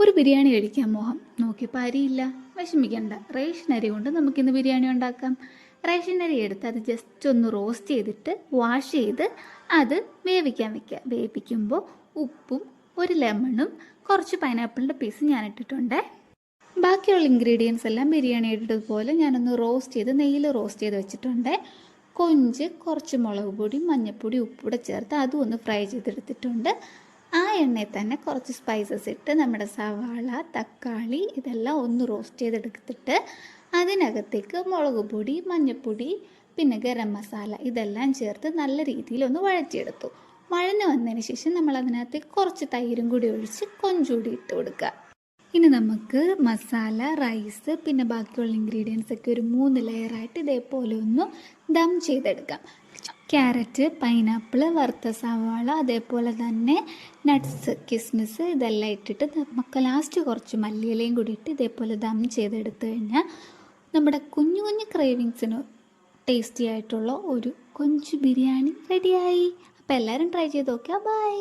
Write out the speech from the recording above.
ഒരു ബിരിയാണി കഴിക്കാൻ മോഹം. നോക്കിയപ്പോൾ അരിയില്ല വിഷമിക്കണ്ട. റേഷൻ അരി കൊണ്ട് നമുക്കിന്ന് ബിരിയാണി ഉണ്ടാക്കാം. റേഷൻ അരി എടുത്ത് അത് ജസ്റ്റ് ഒന്ന് റോസ്റ്റ് ചെയ്തിട്ട് വാഷ് ചെയ്ത് അത് വേവിക്കാൻ വെക്കുക. വേവിക്കുമ്പോൾ ഉപ്പും ഒരു ലെമണും കുറച്ച് പൈനാപ്പിളിന്റെ പീസ് ഞാൻ ഇട്ടിട്ടുണ്ട്. ബാക്കിയുള്ള ഇൻഗ്രീഡിയൻസ് എല്ലാം ബിരിയാണി ഇട്ടതുപോലെ ഞാനൊന്ന് റോസ്റ്റ് ചെയ്ത് നെയ്യിൽ റോസ്റ്റ് ചെയ്ത് വെച്ചിട്ടുണ്ട്. കൊഞ്ച് കുറച്ച് മുളക് പൊടി മഞ്ഞൾപ്പൊടി ഉപ്പൂടെ ചേർത്ത് അതും ഒന്ന് ഫ്രൈ ചെയ്തെടുത്തിട്ടുണ്ട്. എണ്ണയിൽ തന്നെ കുറച്ച് സ്പൈസസ് ഇട്ട് നമ്മുടെ സവാള തക്കാളി ഇതെല്ലാം ഒന്ന് റോസ്റ്റ് ചെയ്തെടുത്തിട്ട് അതിനകത്തേക്ക് മുളക് പൊടി മഞ്ഞൾപ്പൊടി പിന്നെ ഗരം മസാല ഇതെല്ലാം ചേർത്ത് നല്ല രീതിയിൽ ഒന്ന് വഴറ്റിയെടുത്തു. വഴഞ്ഞു വന്നതിന് ശേഷം നമ്മൾ അതിനകത്ത് കുറച്ച് തൈരും കൂടി ഒഴിച്ച് കൊഞ്ചൂടി ഇട്ട് കൊടുക്കുക. ഇനി നമുക്ക് മസാല റൈസ് പിന്നെ ബാക്കിയുള്ള ഇൻഗ്രീഡിയൻസ് ഒക്കെ ഒരു മൂന്ന് ലെയറായിട്ട് ഇതേപോലെ ഒന്ന് ദം ചെയ്തെടുക്കാം. ക്യാരറ്റ് പൈനാപ്പിൾ വറുത്ത സവാള അതേപോലെ തന്നെ നട്ട്സ് കിസ്മിസ് ഇതെല്ലാം ഇട്ടിട്ട് നമുക്ക് ലാസ്റ്റ് കുറച്ച് മല്ലിയിലയും കൂടി ഇട്ട് ഇതേപോലെ ദം ചെയ്തെടുത്തു കഴിഞ്ഞാൽ നമ്മുടെ കുഞ്ഞു കുഞ്ഞു ക്രേവിങ്സിന് ടേസ്റ്റി ആയിട്ടുള്ള ഒരു കൊഞ്ച് ബിരിയാണി റെഡിയായി അപ്പോൾ എല്ലാവരും ട്രൈ ചെയ്ത് നോക്കുക ബൈ